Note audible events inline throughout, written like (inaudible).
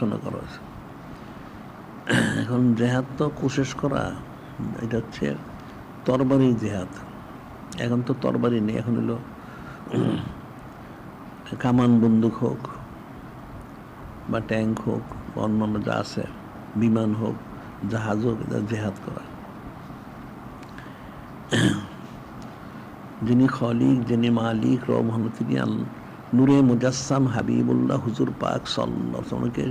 আলোচনা করা হয়েছে। এখন জেহাদ তো কোশেষ করা, এটা হচ্ছে তরবারি জেহাদ। এখন তো তরবারি নেই, এখন হলো কামান বন্দুক হোক বা ট্যাঙ্ক হোক অন্যান্য যা আছে, বিমান হোক, জাহাজ হোক, এটা জেহাদ করা। যিনি খলিক, যিনি মালিক, রব হন তিনি আল- নূরে মুজাসসাম হাবিবুল্লাহ হুজুর পাক সাল্লামকে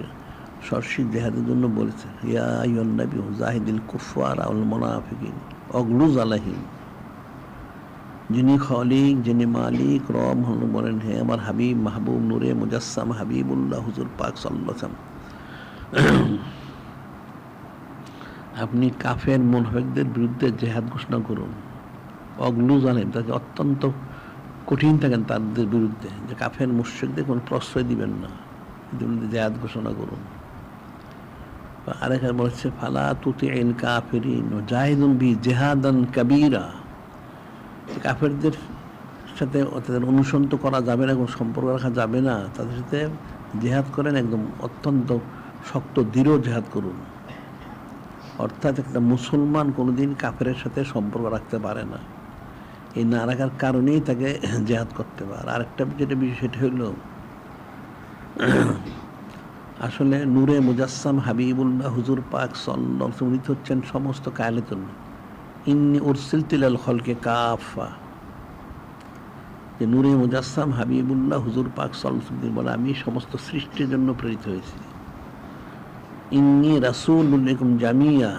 সর্ষি জেহাদের জন্য বলেছে, ইয়া আইয়ুহান নবী জাহিদিল কুফার আল মুনাফিকিন, অগলুজ আলাহিম যিনি খলিক, যিনি মালিক, রব বলেন, হে আমার হাবিব মাহবুব নূরে মুজাসসাম হাবিবুল্লাহ হুজুর পাক সাল্লাম আপনি কাফের মোনাফেকদের বিরুদ্ধে জেহাদ ঘোষণা করুন। অগ্লু জানেন তাকে অত্যন্ত কঠিন থাকেন তাদের বিরুদ্ধে। যে কাফের মুশ্রিকদের কোনো প্রশ্রয় দিবেন না। বিরুদ্ধে জেহাদ ঘোষণা করুন। বা আরেকবার বলেছে, ফালা তুতি এন কাফেরিন ও জাহিদুন বি জেহাদান কাবীরা। কাফেরদের সাথে তাদের অনুসরণ তো করা যাবে না, কোনো সম্পর্ক রাখা যাবে না। তাদের সাথে জেহাদ করেন, একদম অত্যন্ত শক্ত, দৃঢ় জেহাদ করুন। অর্থাৎ একটা মুসলমান কোনোদিন কাফের সাথে সম্পর্ক রাখতে পারে না। এই না রাখার কারণেই তাকে জেহাদ করতে পারে আরেকটা যেটা বিষয়, সেটা হলো, আসলে নূরে মুজাসসাম হাবিবুল্লাহ হুজুর পাক সল্লাম উনি হচ্ছেন সমস্ত কায়লেতন ইন্নি উরসিল তিলাল খলকে কাফা। যে নূরে মুজাসসাম হাবিবুল্লাহ হুজুর পাক সল্লাম বলে, আমি সমস্ত সৃষ্টির জন্য প্রেরিত হয়েছি। ইন্নি রাসুল জামিয়া।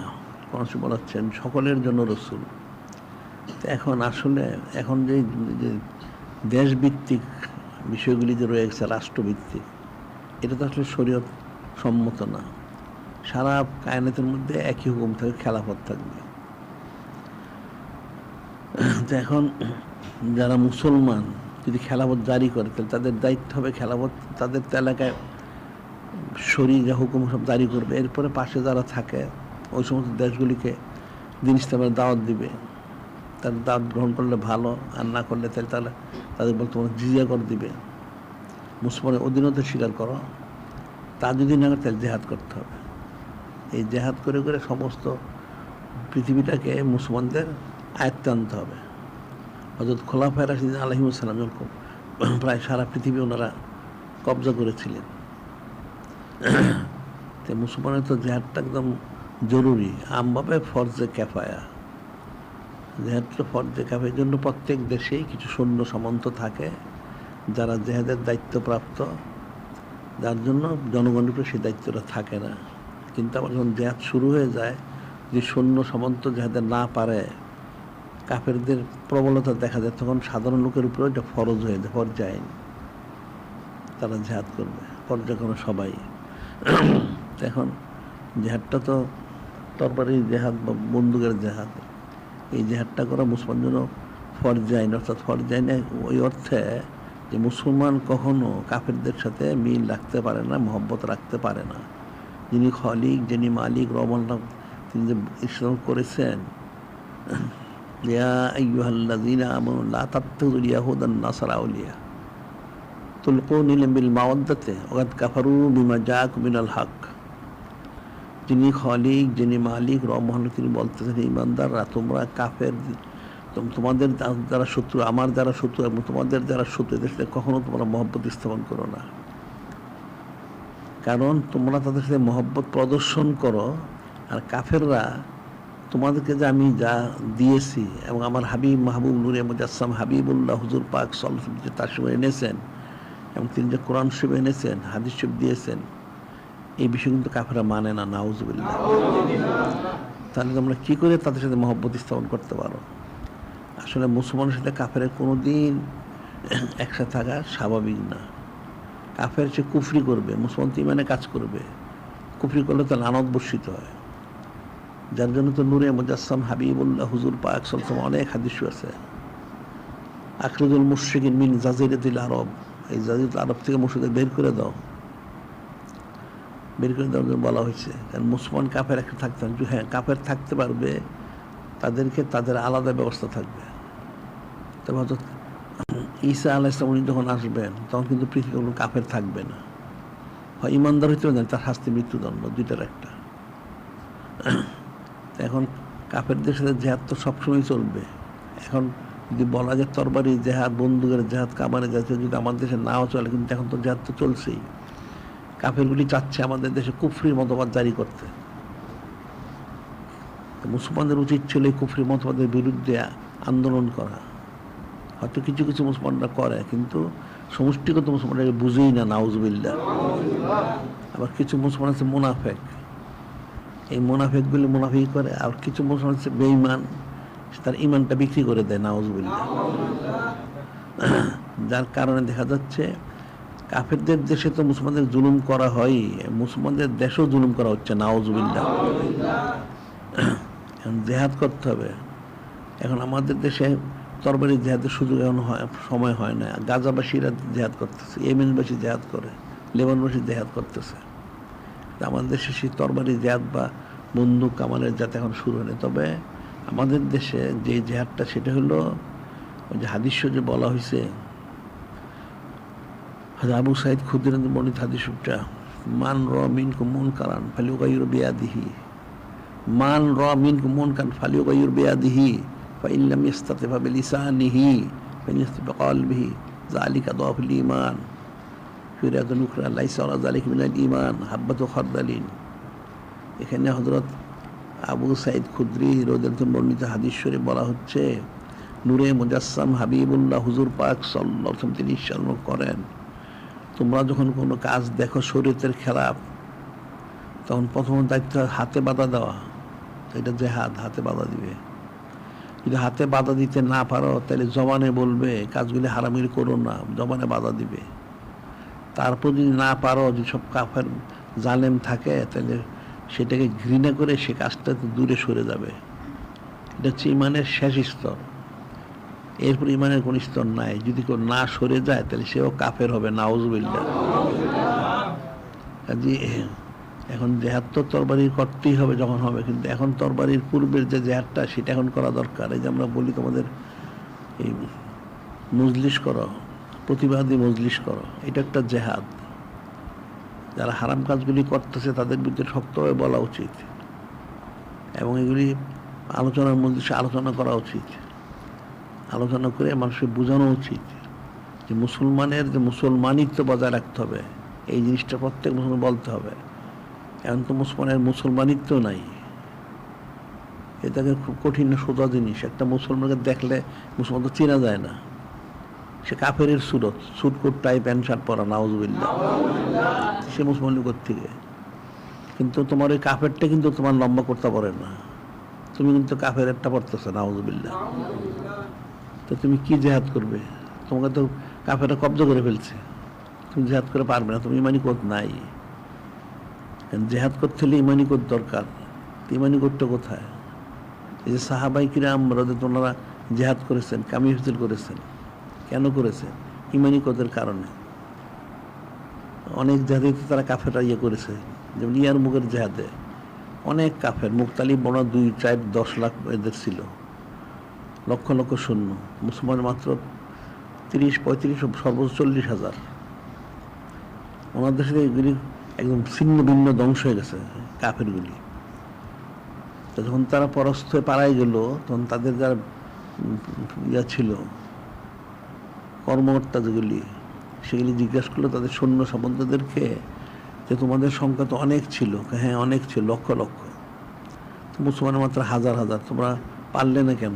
মানুষ বলাচ্ছেন, সকলের জন্য রসুল। এখন আসলে, এখন যে দেশভিত্তিক বিষয়গুলি যে রয়েছে, রাষ্ট্রভিত্তিক, এটা তো আসলে শরীয়ত সম্মত না। সারা কায়নাতের মধ্যে একই হুকুম থাকবে খেলাফত থাকবে। তো এখন যারা মুসলমান যদি খেলাফত জারি করে, তাহলে তাদের দায়িত্ব হবে খেলাফত, তাদের তো এলাকায় শরীর যা হুকুম সব জারি করবে। এরপরে পাশে যারা থাকে, ওই সমস্ত দেশগুলিকে দিন ইসলামের দাওয়াত দিবে। তাদের দাওয়াত গ্রহণ করলে ভালো, আর না করলে তাহলে তাহলে তাদের বলতে তোমার জিজিয়া কর দিবে। মুসলমানের অধীনতা স্বীকার করো। তা যদি না করে তাহলে জেহাদ করতে হবে। এই জেহাদ করে করে সমস্ত পৃথিবীটাকে মুসলমানদের আয়ত্তে আনতে হবে। অর্থাৎ খোলাফায় রাশিদ আলহিমসাল্লাম যখন প্রায় সারা পৃথিবী ওনারা কবজা করেছিলেন, তো মুসলমানের তো জেহাদটা একদম জরুরি। আমভাবে ফরজে ক্যাফায়া জেহাদটা ফরজে ক্যাফার জন্য প্রত্যেক দেশেই কিছু সৈন্য সামন্ত থাকে, যারা জেহাদের দায়িত্বপ্রাপ্ত। যার জন্য জনগণের উপরে সেই দায়িত্বটা থাকে না। কিন্তু আবার যখন জেহাদ শুরু হয়ে যায়, যে সৈন্য সামন্ত জেহাদের না পারে, কাফেরদের প্রবলতা দেখা যায়, তখন সাধারণ লোকের উপরে এটা ফরজ হয়ে যায় পর্যায়ে তারা জেহাদ করবে, পর্যায়ে কোনো সবাই। এখন জেহাদটা তো তরবারি জেহাদ বা বন্দুকের জেহাদ। এই জেহাদটা করা মুসলমান জন্য ফরজ আইন অর্থাৎ ফরজ আইনে ওই অর্থে যে মুসলমান কখনো কাফেরদের সাথে মিল রাখতে পারে না, মহব্বত রাখতে পারে না। যিনি খলিক, যিনি মালিক রবন তিনি যে ইসলাম করেছেন আইয়ুহাল্লাযীনা আমানু লা তাত্তাখিযুল ইয়াহুদান নাসারা আউলিয়া। তুলকুন ইলাইহিম বিল মাওয়াদ্দাতি ওয়াকাদ কাফারু বিমা মিনাল হক। যিনি খলিক, যিনি মালিক রহমান তিনি বলতেছেন ইমানদাররা তোমরা কাফের, তোম- তোমাদের যারা শত্রু, আমার যারা শত্রু এবং তোমাদের যারা শত্রু এদের সাথে কখনো তোমরা মহব্বত স্থাপন করো না। কারণ তোমরা তাদের সাথে মহব্বত প্রদর্শন করো, আর কাফেররা তোমাদেরকে যে আমি যা দিয়েছি এবং আমার হাবিব মাহবুব নুরে মুজাসসাম হাবিবুল্লাহ হুজুর পাক সাল্লাম যে তার সময় এনেছেন এবং তিনি যে কোরআন শিব এনেছেন, হাদিস শিব দিয়েছেন এই বিষয় কিন্তু কাফেরা মানে না, নাউজুবিল্লাহ। তাহলে তোমরা কী করে তাদের সাথে মহব্বত স্থাপন করতে পারো? আসলে মুসলমানের সাথে কাফের কোনো দিন একসাথে থাকা স্বাভাবিক না। কাফের সে কুফরি করবে, মুসলমান তো ইমানে কাজ করবে। কুফরি করলে তো লানত বর্ষিত হয়। যার জন্য তো নূরে মুজাসসাম হাবিবুল্লাহ হুজুর পাক সালসাম অনেক হাদিস আছে আখরুদুল মুশরিকিন মিন জাজিরাতিল আরব, এই জাজিরাতুল আরব থেকে মুর্শিদের বের করে দাও। বের করে দেওয়ার জন্য বলা হয়েছে। কারণ মুসলমান কাফের একটা থাকতে হবে। হ্যাঁ কাফের থাকতে পারবে, তাদেরকে তাদের আলাদা ব্যবস্থা থাকবে। তবে হয়তো ঈসা আলাহ ইসলাম উনি যখন আসবেন, তখন কিন্তু পৃথিবীর কোনো কাফের থাকবে না। হয় ইমানদার হইতে পারে তার শাস্তি মৃত্যুদণ্ড, দুইটার একটা। এখন কাফেরদের সাথে জেহাদ তো সবসময় চলবে। এখন যদি বলা যায় তরবারি জেহাদ, বন্দুকের জেহাদ কামারে জেহাদ যদি আমাদের দেশে নাও চলে, কিন্তু এখন তো জেহাদ তো চলছেই। কাফেরগুলি চাচ্ছে আমাদের দেশে কুফরির মতবাদ জারি করতে। মুসলমানদের উচিত ছিল এই কুফরি মতবাদের বিরুদ্ধে আন্দোলন করা। হয়তো কিছু কিছু মুসলমানরা করে, কিন্তু সমষ্টিগত মুসলমানরা বুঝেই না নাউজবিল্লা আবার কিছু মুসলমান আছে মুনাফেক। এই মুনাফেকগুলি মুনাফিক করে, আর কিছু মুসলমান আছে বেঈমান, সে তার ইমানটা বিক্রি করে দেয় নাউজবিল্লা যার কারণে দেখা যাচ্ছে কাফেরদের দেশে তো মুসলমানদের জুলুম করা হয়, মুসলমানদের দেশেও জুলুম করা হচ্ছে নাউজবিল্লা (clears throat) এখন জেহাদ করতে হবে। এখন আমাদের দেশে তরবারি জেহাদের সুযোগ এখন হয়, সময় হয় না। গাজাবাসীরা জেহাদ করতেছে এমএনবাসী জেহাদ করে, লেবানবাসী জেহাদ করতেছে। আমাদের দেশে সেই তরবারি জেহাদ বা বন্দুক কামালের জাত এখন শুরু হয়নি। তবে আমাদের দেশে যে জেহাদটা, সেটা হলো ওই যে হাদিস্য যে বলা হয়েছে আবু সাইদ খুদ্রেন্দ্র মণিত হাদিস মান র মিন কুমন কারান ফালিও গাইর বেয়াদিহি মান র মিন কুমন কান ফালিও গাইর বেয়াদিহি ফাইল্লাম ইস্তাতে ভাবে লিসানিহি ফাইল্লাস্তে কলবিহি যালিকা দফল ইমান ফিরাদ নুকরা লাইসা আলা মিন আল ইমান হাব্বাত খরদালিন। এখানে হযরত আবু সাইদ খুদরি রাদিয়াল্লাহু আনহু বর্ণিত হাদিশ্বরে বলা হচ্ছে, নূরে মুজাসসাম হাবিবুল্লাহ হুজুর পাক সাল্লাহ তিনি করেন। তোমরা যখন কোনো কাজ দেখো শরীরের খেলাফ, তখন প্রথম দায়িত্ব হাতে বাধা দেওয়া। এটা জেহাদ, হাতে বাধা দিবে। যদি হাতে বাধা দিতে না পারো, তাহলে জবানে বলবে, কাজগুলি হারামির করো না, জবানে বাধা দিবে। তারপর যদি না পারো যেসব কাফের জালেম থাকে, তাহলে সেটাকে ঘৃণা করে সে কাজটা দূরে সরে যাবে। এটা হচ্ছে ইমানের শেষ স্তর। এরপর ইমানের কোন স্তর নাই। যদি কেউ না সরে যায়, তাহলে সেও কাফের হবে নাউজবিল্লা কাজে, এখন জেহাদ তো তরবারি করতেই হবে, যখন হবে, কিন্তু এখন তরবারির পূর্বের যে জেহাদটা, সেটা এখন করা দরকার। এই যে আমরা বলি তোমাদের, এই মজলিস করো, প্রতিবাদী মজলিস করো, এটা একটা জেহাদ। যারা হারাম কাজগুলি করতেছে, তাদের বিরুদ্ধে শক্তভাবে বলা উচিত। এবং এগুলি আলোচনার মজলিসে আলোচনা করা উচিত। আলোচনা করে মানুষকে বোঝানো উচিত যে মুসলমানের যে মুসলমানিত্ব বজায় রাখতে হবে, এই জিনিসটা প্রত্যেক মুসলমান বলতে হবে। এখন তো মুসলমানের মুসলমানিত্ব নাই। এটাকে খুব কঠিন সোজা জিনিস। একটা মুসলমানকে দেখলে মুসলমান তো চেনা যায় না। সে কাফের সুরত, সুটকোট টাই প্যান্ট, শার্ট পরা নাউজবিল্লা সে মুসলমান থেকে কিন্তু তোমার ওই কাফেরটা কিন্তু তোমার লম্বা করতে পারে না। তুমি কিন্তু কাফের একটা পড়তেছো নাউজবিল্লা তো তুমি কি জেহাদ করবে? তোমাকে তো কাফেরা কব্জা করে ফেলছে। তুমি জেহাদ করে পারবে না, তুমি ইমানি কোদ নাই। জেহাদ করতে হলে ইমানি কোদ দরকার। ইমানি কোদটা কোথায়? এই যে সাহাবাই কিরাম রাদের ওনারা জেহাদ করেছেন কামি হাসিল করেছেন। কেন করেছেন? ইমানি কোদের কারণে। অনেক জেহাদে তারা কাফেরা ইয়ে করেছে। যেমন ইয়ার মুখের জেহাদে অনেক কাফের মুক্তালি বনা দুই, চার, দশ লাখ এদের ছিল। লক্ষ লক্ষ শূন্য। মুসলমান মাত্র তিরিশ, পঁয়ত্রিশ, সর্বোচ্চ চল্লিশ হাজার। ওনাদের সাথে এগুলি একদম ছিন্ন ভিন্ন ধ্বংস হয়ে গেছে, কাফেরগুলি। তো যখন তারা পরাস্ত হয়ে পাড়ায় গেল, তখন তাদের যারা ইয়া ছিল, কর্মকর্তা যেগুলি, সেগুলি জিজ্ঞাসা করল তাদের সৈন্য সামন্তদেরকে যে তোমাদের সংখ্যা তো অনেক ছিল। হ্যাঁ অনেক ছিল, লক্ষ লক্ষ। মুসলমানের মাত্র হাজার হাজার। তোমরা পারলে না কেন?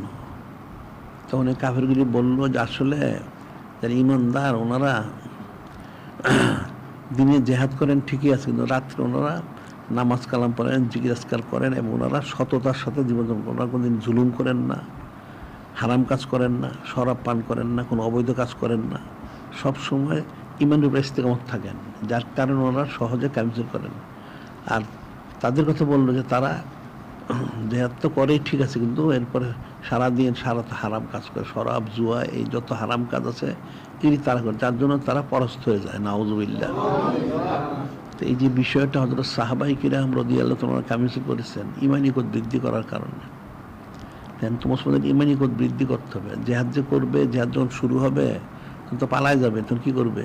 তখন এই কাফেরগুলি বলল যে আসলে যারা ইমানদার, ওনারা দিনে জেহাদ করেন ঠিকই আছে, কিন্তু রাত্রে ওনারা নামাজ কালাম পড়েন জিজ্ঞাসকার করেন এবং ওনারা সততার সাথে জীবনযাপন ওনারা কোনোদিন জুলুম করেন না, হারাম কাজ করেন না, শরাব পান করেন না, কোনো অবৈধ কাজ করেন না। সব সময় ইমানের উপর ইস্তেকামত থাকেন, যার কারণে ওনারা সহজে ক্যান্সেল করেন। আর তাদের কথা বলল যে তারা জেহাদ তো করেই ঠিক আছে, কিন্তু এরপরে সারাদিন সারা হারাম কাজ করে, শরাব, জুয়া, এই যত হারাম কাজ আছে এগুলি তারা করে যার জন্য তারা পরাস্ত হয়ে যায় নাউজুবিল্লা তো এই যে বিষয়টা হয়তো সাহাবাই কিরাম রদি আল্লাহ তোমরা কামিজ করেছেন ইমানিকত বৃদ্ধি করার কারণে। হ্যাঁ তোমার সমাজের ইমানিকত বৃদ্ধি করতে হবে, জেহাদ যে করবে, জেহাদ যখন শুরু হবে, তখন তো পালায় যাবে, তখন কি করবে?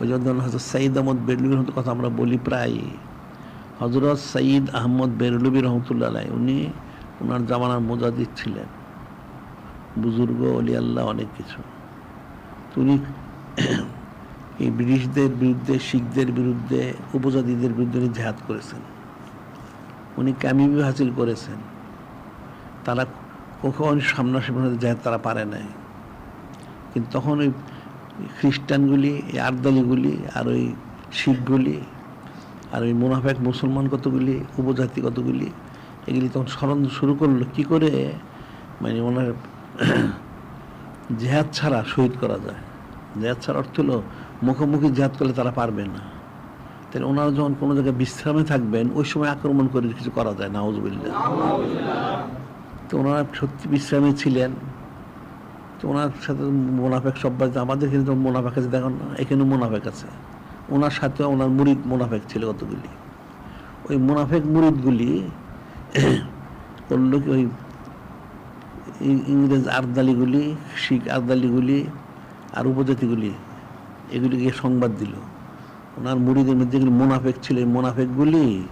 ওই জন্য হজরত সঈদ আহমদ মতো কথা আমরা বলি প্রায় হজরত সঈদ আহমদ বেরলুবি রহমতুল্লাহ উনি ওনার জামানার মোজাদিদ ছিলেন। বুজুর্গ অলি আল্লাহ অনেক কিছু। উনি (clears throat) এই ব্রিটিশদের বিরুদ্ধে, শিখদের বিরুদ্ধে, উপজাতিদের বিরুদ্ধে উনি জেহাদ করেছেন। উনি ক্যামিবি হাসিল করেছেন। তারা কখন সামনাসামনি জেহাদ তারা পারে নাই। কিন্তু তখন ওই খ্রিস্টানগুলি, এই আর্দালিগুলি আর ওই শিখগুলি আর ওই মুনাফেক মুসলমান কতগুলি, উপজাতি কতগুলি, এগুলি তখন স্মরণ শুরু করল। কি করে? মানে ওনার (clears throat) জেহাদ ছাড়া শহীদ করা যায়। জেহাদ ছাড়া অর্থ হলো, মুখোমুখি জেহাদ করলে তারা পারবে না। তাহলে ওনারা যখন কোনো জায়গায় বিশ্রামে থাকবেন, ওই সময় আক্রমণ করে কিছু করা যায় নাউজবিল্লা তো ওনারা সত্যি বিশ্রামে ছিলেন। তো ওনার সাথে মোনাফেক সব্বাই আমাদের এখানে তো মোনাফেক আছে, দেখুন না এখানে মোনাফেক আছে। ওনার সাথে ওনার মুরিদ মোনাফেক ছিল কতগুলি? ওই মোনাফেক মুরিদগুলি (clears throat) করল কি ওই ইংরেজ আর্দালিগুলি, শিখ আর্দালিগুলি আর উপজাতিগুলি, এগুলিকে সংবাদ দিল। ওনার মুড়িদের মধ্যে যেগুলি মোনাফেক ছিল, এই মোনাফেকগুলি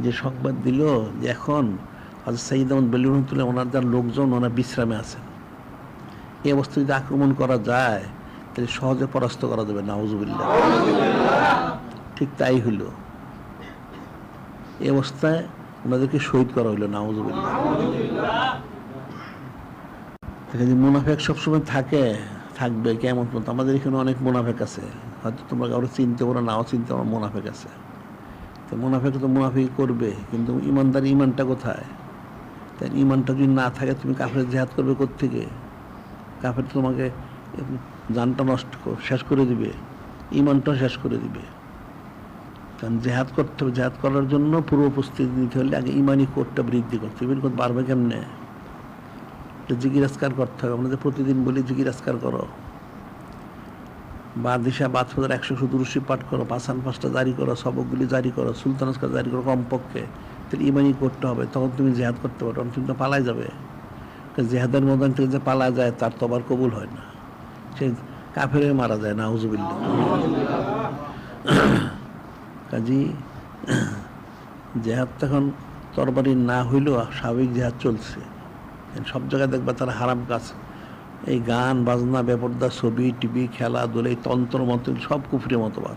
যে সংবাদ দিল যে এখন হজরত সাইদ আহমদ বেলুন তুলে ওনার যার লোকজন, ওনার বিশ্রামে আছেন। এই অবস্থায় যদি আক্রমণ করা যায়, তাহলে সহজে পরাস্ত করা যাবে, নাউজুবিল্লাহ। ঠিক তাই হইল এই অবস্থায় ওনাদেরকে শহীদ করা হইল নাউজুবিল্লাহ। মুনাফেক সবসময় থাকে, থাকবে কেমন পর্যন্ত। আমাদের এখানে অনেক মুনাফেক আছে। হয়তো তোমরা কারও চিনতে পারো, নাও চিনতে পারো, মুনাফেক আছে। তো মুনাফেক তো মুনাফিক করবে, কিন্তু ইমানদার ইমানটা কোথায়? তাই ইমানটা যদি না থাকে, তুমি কাফের জেহাদ করবে কোত্থেকে? কাফের তোমাকে জানটা নষ্ট শেষ করে দিবে, ইমানটাও শেষ করে দিবে। কারণ জেহাদ করতে হবে জেহাদ করার জন্য পূর্ব প্রস্তুতি নিতে হলে আগে ইমানি কোটটা বৃদ্ধি করতে হবে। ইমান বাড়বে কেমনে? জিজ্ঞাসকার করতে হবে। আমরা যে প্রতিদিন বলি জিজ্ঞাসকার করো। বা দিশা বাদ ফোদার একশো সদুরশি পাঠ করো পাঁচান পাঁচটা জারি করো, সবকগুলি জারি করো, সুলতান আজকাল জারি করো কমপক্ষে। তাহলে ইমানি করতে হবে। তখন তুমি জেহাদ করতে পারো তুমি তো পালাই যাবে। জেহাদের ময়দান থেকে যে পালা যায়, তার তো আবার কবুল হয় না। সে কাফেরে মারা যায় না হুজুবিল্লা কাজী, জেহাদ তখন তরবারি না হইলেও স্বাভাবিক জেহাদ চলছে। সব জায়গায় দেখবা তারা হারাম কাজ। এই গান, বাজনা, বেপর্দা, ছবি, টিভি খেলাধুলা এই তন্ত্র, মন্ত্র, সব কুফরি মতবাদ।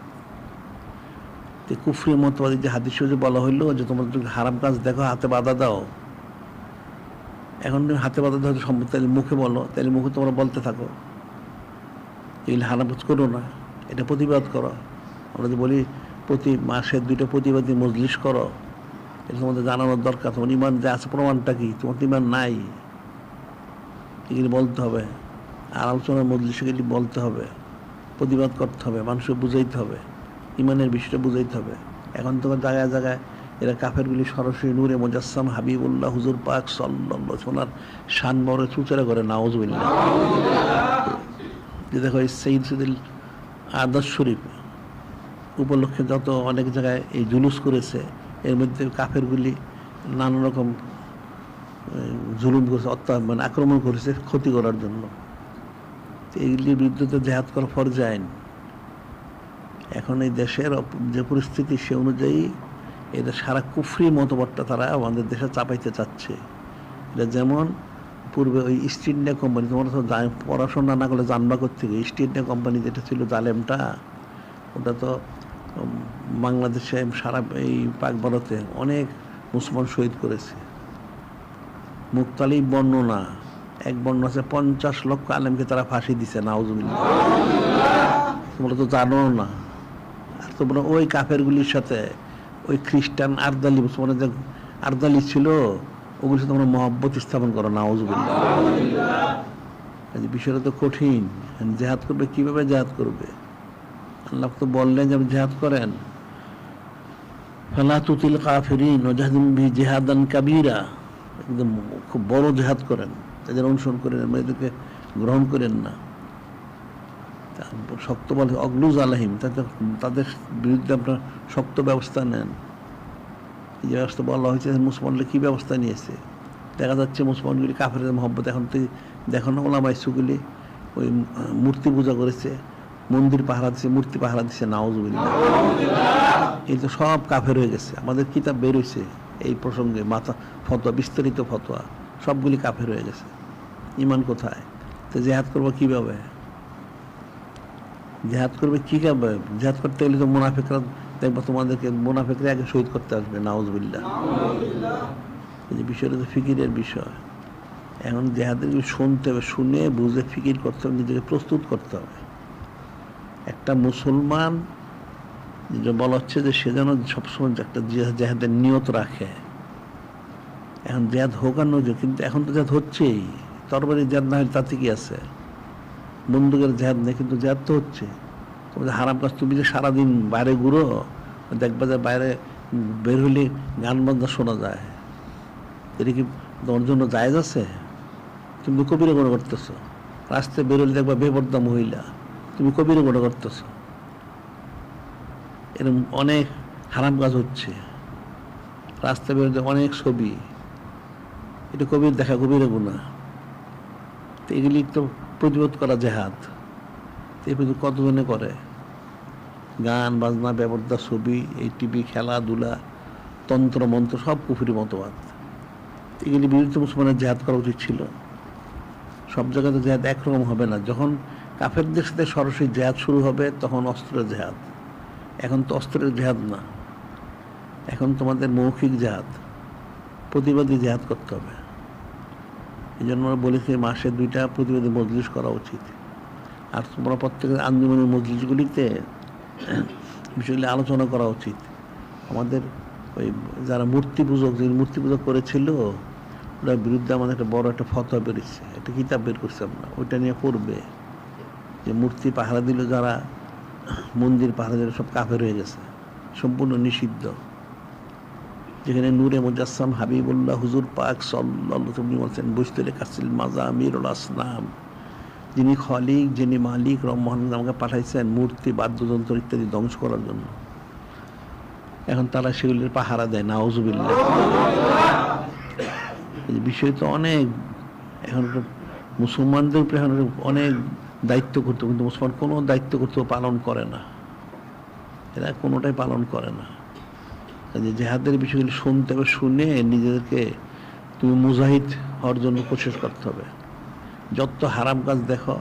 কুফরি মতবাদ যে হাদিস যে বলা হইল যে তোমরা হারাম কাজ দেখো, হাতে বাধা দাও। এখন তুমি হাতে বাধা দাও সম্ভব তাহলে মুখে বলো, তাহলে মুখে তোমরা বলতে থাকো। এগুলি হারাম কাজ করো না, এটা প্রতিবাদ করো। আমরা যে বলি প্রতি মাসে দুইটা প্রতিবাদী মজলিস করো। এটা তোমাদের জানানোর দরকার। তোমার ইমান যে আছে, প্রমাণটা কি? তোমার ইমান নাই। এগুলি বলতে হবে। আর আলোচনার মধ্যে সেগুলি বলতে হবে। প্রতিবাদ করতে হবে, মানুষকে বুঝাইতে হবে। ইমানের বিষয়টা বুঝাইতে হবে। এখন তোমার জায়গায় জায়গায় এরা কাফেরগুলি সরাসরি নূরে মোজাসম হাবিবুল্লাহ হুজুর পাক সাল্লাহ সোনার শান বড় চুচেরা করে নাওজবিল্লা যে দেখো এই সঈদ সদিল আদর্শ শরীফ। উপলক্ষে যত অনেক জায়গায় এই জুলুস করেছে, এর মধ্যে কাফেরগুলি নানা রকম জুলুম করেছে, অত্যা মানে আক্রমণ করেছে ক্ষতি করার জন্য। এইগুলির বিরুদ্ধে তো জেহাদ করা ফরজ আইন। এখন এই দেশের যে পরিস্থিতি সে অনুযায়ী এটা সারা কুফরি মতবাদটা তারা আমাদের দেশে চাপাইতে চাচ্ছে। এটা যেমন পূর্বে ওই ইস্ট ইন্ডিয়া কোম্পানি তোমরা তো পড়াশোনা না করলে জানবা থেকে ইস্ট ইন্ডিয়া কোম্পানি যেটা ছিল জালেমটা, ওটা তো বাংলাদেশে সারা এই পাক ভারতে অনেক মুসলমান শহীদ করেছে। মুক্তালি বর্ণনা, এক বর্ণ আছে, পঞ্চাশ লক্ষ আলেমকে তারা ফাঁসি দিছে, নাউজুবিল্লাহ। তোমরা তো জানো না। আর তোমরা ওই কাফেরগুলির সাথে, ওই খ্রিস্টান আর্দালি মুসলমানের যে আর্দালি ছিল, ওগুলির সাথে তোমরা মহব্বত স্থাপন করো কাজে বিষয়টা তো কঠিন। জেহাদ করবে, কীভাবে জেহাদ করবে? আল্লাহ তো বললেন যে জেহাদ করেন। ফালা তুতিল কাফিরিন ওজাহিদিন বি জেহাদান কাবিরা। একদম খুব বড় জেহাদ করেন। তাদের অনুসরণ করেন এদেরকে গ্রহণ করেন না। শক্ত বলে অগলুজ আলহিম তাদের তাদের বিরুদ্ধে আপনার শক্ত ব্যবস্থা নেন। যে ব্যবস্থা বলা হয়েছে, মুসলমানরা কী ব্যবস্থা নিয়েছে? দেখা যাচ্ছে মুসলমানগুলি কাফের মহব্বত এখন তো দেখো না ওলামাইসুগুলি ওই মূর্তি পূজা করেছে। মন্দির পাহারা দিচ্ছে মূর্তি পাহারা দিচ্ছে নাওজবিল্লা এই তো সব কাফের হয়ে গেছে। আমাদের কিতাব বেরোইছে এই প্রসঙ্গে, মাথা ফতোয়া, বিস্তারিত ফতোয়া, সবগুলি কাফের হয়ে গেছে। ইমান কোথায়? তো জেহাদ করব কীভাবে? জেহাদ করবে কী করবে জেহাদ করতে গেলে তো মুনাফিকরা দেখব তোমাদেরকে মুনাফিকরা আগে শহীদ করতে আসবে নাওজবিল্লা এই বিষয়টা তো ফিকিরের বিষয়। এখন জেহাদের শুনতে হবে, শুনে বুঝে ফিকির করতে হবে, নিজেকে প্রস্তুত করতে হবে। একটা মুসলমান যে বলা হচ্ছে যে সে যেন সবসময় একটা জেহাদ- জেহাদের নিয়ত রাখে। এখন জেহাদ হোক আর নয় কিন্তু এখন তো জেহাদ হচ্ছেই। তরবারি জেহাদ না হয় তাতে কি আছে। বন্দুকের জেহাদ নেই, কিন্তু জেহাদ তো হচ্ছে। তোমাদের হারাম কাজ তুমি যে সারাদিন বাইরে ঘুরো, দেখবা যে বাইরে বের হলে গান বাজনা শোনা যায়। এটা কি তোমার জন্য জায়েজ আছে? তুমি কবিরে গুণ করতেছো। রাস্তায় বেরোলে দেখবা বেপর্দা মহিলা। তুমি কবিরে গুণ করতেছো। এরকম অনেক হারাম কাজ হচ্ছে। রাস্তায় বেরোতে অনেক ছবি। এটা কবির দেখা কবিরে গুণা তো এগুলি তো প্রতিরোধ করা জেহাদ। তো এই প্রতি কতজনে করে? গান, বাজনা, ব্যবস্থা, ছবি, এই টিভি, খেলাধুলা, তন্ত্র, মন্ত্র, সব কুফুরি মতবাদ। এগুলি বিরুদ্ধে মুসলমানের জেহাদ করা উচিত ছিল। সব জায়গাতে জেহাদ একরকম হবে না। যখন কাফেরদের সাথে সরাসরি জেহাদ শুরু হবে তখন অস্ত্রের জেহাদ। এখন তো অস্ত্রের জেহাদ না। এখন তোমাদের মৌখিক জেহাদ। প্রতিবাদী জেহাদ করতে হবে। এই জন্য আমরা বলেছি মাসে দুইটা প্রতিবাদী মজলিস করা উচিত। আর তোমরা প্রত্যেকের আন্দোলনী মজলিসগুলিতে বিষয়গুলি আলোচনা করা উচিত। আমাদের ওই যারা মূর্তি পূজক যে মূর্তি পূজা করেছিল ওটার বিরুদ্ধে আমাদের একটা বড় একটা ফতোয়া বেরিয়েছে। একটা কিতাব বের করছে আমরা। ওইটা নিয়ে পড়বে যে মূর্তি পাহারা দিল যারা, মন্দির পাহারা দিল, সব কাফের হয়ে গেছে। সম্পূর্ণ নিষিদ্ধ। যেখানে নূরে মুজাসসাম হাবিবুল্লাহ হুজুর পাক সাল্লাহ বলছেন, বুঝতে কাসিল মাজা আসলাম যিনি খলিক, যিনি মালিক রহমান আমাকে পাঠাইছেন মূর্তি, বাদ্যযন্ত্র ইত্যাদি ধ্বংস করার জন্য। এখন তারা সেগুলির পাহারা দেয়, নাউজুবিল্লাহ। এই বিষয় তো অনেক, এখন মুসলমানদের উপরে এখন অনেক দায়িত্ব করতে কিন্তু মুসলমান কোনো দায়িত্ব করতে পালন করে না। এরা কোনোটাই পালন করে না। কাজে জেহাদের বিষয়গুলি শুনতে হবে, শুনে নিজেদেরকে তুমি মুজাহিদ হওয়ার জন্য কোशिশ করতে হবে। যত হারাম কাজ দেখো,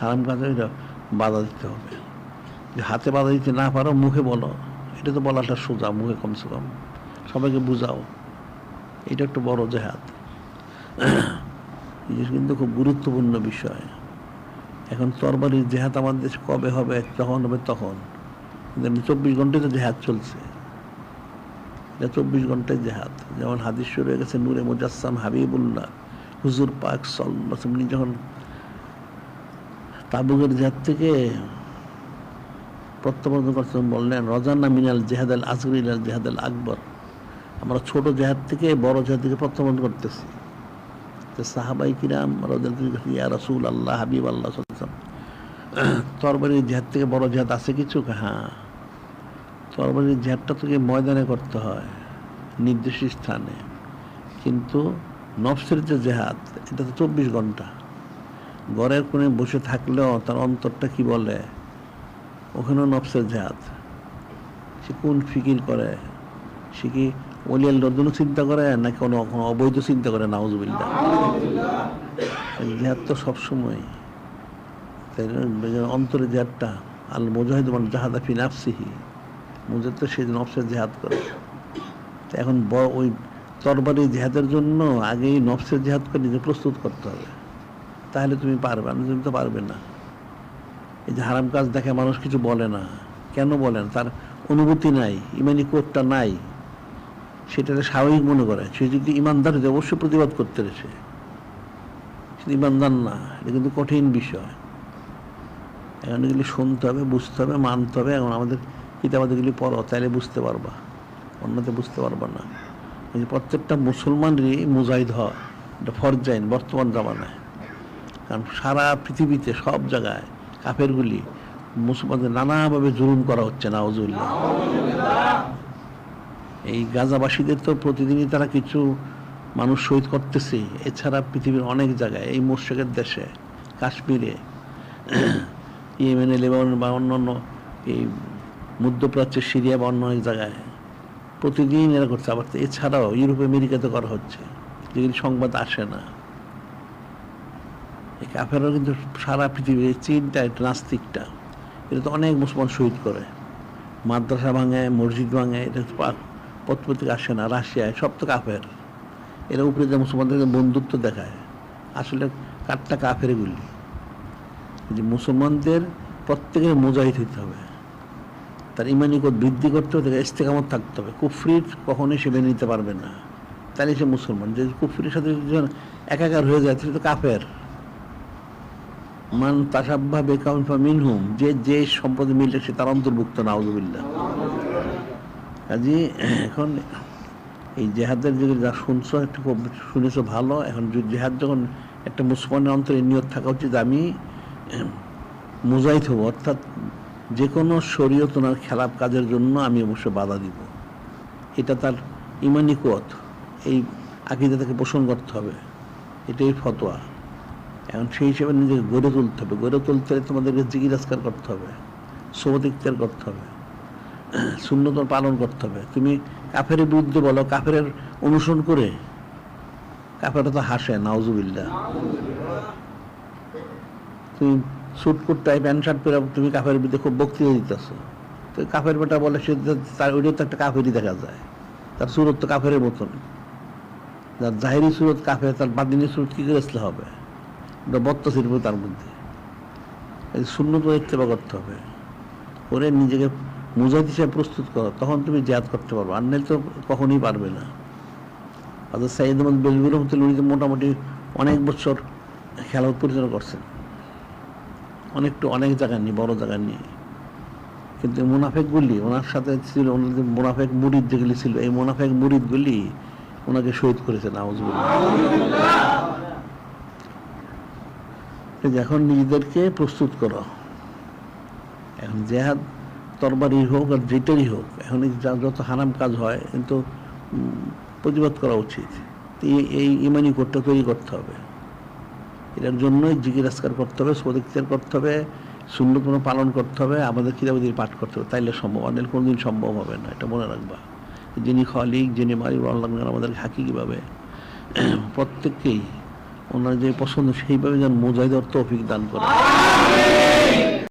হারাম কাজে বাধা দিতে হবে। যে হাতে বাধা দিতে না পারো, মুখে বলো। এটা তো বলাটা সোজা, মুখে কমসে কম। সবাইকে বুঝাও। এটা একটা বড় জেহাদ। (clears throat) এই কিন্তু খুব গুরুত্বপূর্ণ বিষয়। এখন তরবারির জেহাদ আমাদের দেশে কবে হবে? যখন হবে তখন। চব্বিশ ঘন্টায় তো জেহাদ চলছে। চব্বিশ ঘন্টায় জেহাদ। যেমন হাদিস শুরু হয়ে গেছে, নূরে মুজাসসাম হাবিবুল্লাহ, হুজুর পাক সাল্লাহ যখন তাবুকের জেহাদ থেকে প্রত্যাবর্তন করছেন, বললেন, রজানা মিনাল জেহাদ আল আসগর জেহাদ আল আকবর আমরা ছোট জেহাদ থেকে বড় জেহাদ থেকে প্রত্যাবর্তন করতেছি। তো সাহাবাই কিরাম ইয়া রসুল আল্লাহ হাবিব আল্লাহ তরবারির জেহাদ থেকে বড় জেহাদ আছে কিছু? হ্যাঁ। তরবারির জেহাদটা তোকে ময়দানে করতে হয়, নির্দিষ্ট স্থানে। কিন্তু নফসের যে জেহাদ, এটা তো চব্বিশ ঘণ্টা। ঘরের কোণে বসে থাকলেও তার অন্তরটা কি বলে? ওখানেও নফসের জেহাদ। সে কোন ফিকির করে? সে কি অলিয়াল জন্য চিন্তা করে নাকি কোনো কোনো অবৈধ চিন্তা করে নাউজুবিল্লা জেহাদ তো সবসময়। তাই অন্তরে জেহাদটা, আল মুজাহিদ মান জাহাদা ফি নাফসিহি। মুজাহিদ তো সেই নফসের জেহাদ করে। এখন ব- ওই তরবারি জেহাদের জন্য আগেই নফসের জেহাদ করে নিজে প্রস্তুত করতে হবে। তাহলে তুমি পারবে, না তুমি তো পারবে না। এই যে হারাম কাজ দেখে মানুষ কিছু বলে না। কেন বলে না? তার অনুভূতি নাই, ইমানি কোটটা নাই। সেটাকে স্বাভাবিক মনে করে। সে যদি ইমানদার যায়, অবশ্যই প্রতিবাদ করতে রয়েছে ইমানদার না এটা কিন্তু কঠিন বিষয়। এখন এগুলি শুনতে হবে বুঝতে হবে মানতে হবে। এখন আমাদের কিতাবাদিগুলি পড়ো তাহলে বুঝতে পারবা। অন্যতে বুঝতে পারবা না। প্রত্যেকটা মুসলমানেরই মুজাহিদ হওয়া এটা ফরজাইন বর্তমান জামানায়। কারণ সারা পৃথিবীতে সব জায়গায় কাফেরগুলি মুসলমানদের নানাভাবে জুলুম করা হচ্ছে নাওজুল্লাহ এই গাজাবাসীদের তো প্রতিদিনই তারা কিছু মানুষ শহীদ করতেছে। এছাড়া পৃথিবীর অনেক জায়গায়, এই মোর্শেকের দেশে, কাশ্মীরে, (clears throat) ইয়েমেনে, লেবানন বা অন্যান্য এই মধ্যপ্রাচ্যের সিরিয়া বা অন্য অনেক জায়গায় প্রতিদিন এরা করছে। আবার এছাড়াও ইউরোপ, আমেরিকাতে করা হচ্ছে, যেগুলি সংবাদ আসে না। এই কাফেরও কিন্তু সারা পৃথিবীর চীনটা একটা নাস্তিকটা। এটা তো অনেক মুসলমান শহীদ করে। মাদ্রাসা ভাঙে মসজিদ ভাঙে এটা পত্রপত্রিকা আসে না রাশিয়ায় সব তো কাফের। এরা উপরে যে মুসলমানদের বন্ধুত্ব দেখায়। আসলে কাঠটা কাফের গুলি। যে মুসলমানদের প্রত্যেকের মোজাহিদ হইতে হবে। তার ইমানি কোদ বৃদ্ধি করতে হবে, তাকে ইস্তেকামত থাকতে হবে। কুফরির কখনোই সে মেনে নিতে পারবে না। তাহলে সে মুসলমান। যে কুফরির সাথে যখন একাকার হয়ে যায় সে তো কাফের। মান তাসাব্বা বেকাউন মিনহুম যে যে সম্পদে মিললে সে তার অন্তর্ভুক্ত না নাউজুবিল্লাহ কাজে, এখন এই জেহাদের যে যা শুনছো, একটু শুনেছো ভালো, এখন জেহাদ যখন একটা মুসলমানের অন্তরে নিয়ত থাকা উচিত, আমি মুজাহিদ হব, অর্থাৎ যে কোনো শরীয়ত ওনার খেলাপ কাজের জন্য আমি অবশ্য বাধা দিব। এটা তার ইমানি কুয়ত, এই আকিদা তাকে পোষণ করতে হবে, এটাই ফতোয়া। এখন সেই হিসেবে নিজেকে গড়ে তুলতে হবে, গড়ে তুলতে তোমাদেরকে জিজ্ঞাসকার করতে হবে, সোবত করতে হবে। শূন্যত পালন করতে হবে। তুমি কাফের বিরুদ্ধে বলো, কাফের অনুসরণ করে কাফেরা তো হাসে নাউজুবিল্লা তুমি স্যুট কুর্তায় প্যান্ট শার্ট পরে তুমি কাফের বিরুদ্ধে খুব বক্তৃতা দিতেছো। তো কাফের বেটা বলে, সে তার ওইটাও তো একটা কাফেরই দেখা যায়। তার সুরত তো কাফের মতন। যার জাহেরি সুরত কাফের, তার বাদিনী সুরত কী করে আসলে হবে? এটা বত্ত শিল্প তার মধ্যে। শূন্য তো ইত্তেবা করতে হবে। করে নিজেকে মুজাহিদ হিসেবে প্রস্তুত করো, তখন তুমি জেহাদ করতে পারবে, আর তো কখনোই পারবে না। অর্থাৎ সাইদ আহমদ বেলবুর রহমতুল্লাহ উনি মোটামুটি অনেক বছর খেলা পরিচালনা করছেন। অনেকটু অনেক জায়গা নিয়ে বড় জায়গা নিয়ে কিন্তু মুনাফেকগুলি ওনার সাথে ছিল ওনাদের মুনাফেক মুরিদ যেগুলি ছিল, এই মুনাফেক মুরিদগুলি ওনাকে শহীদ করেছে নাউজুবিল্লাহ। এখন নিজেদেরকে প্রস্তুত করো। এখন জেহাদ তরবারি হোক আর যেটারই হোক, এখন যত হারাম কাজ হয়, কিন্তু প্রতিবাদ করা উচিত। এই- ইমানি কোডটা তৈরি করতে হবে। এটার জন্যই জিজ্ঞাসকার করতে হবে সদিক্তার করতে হবে শূন্যতম পালন করতে হবে, আমাদের কিতাবে দিয়ে পাঠ করতে হবে। তাইলে সম্ভব অনেক কোনোদিন সম্ভব হবে না, এটা মনে রাখবা। যিনি খালিক, যিনি মারি আল্লাহ আমাদের হাকি কীভাবে। প্রত্যেককেই ওনার যে পছন্দ, সেইভাবে যেন মোজাহিদ অর্থ অফিক দান করে।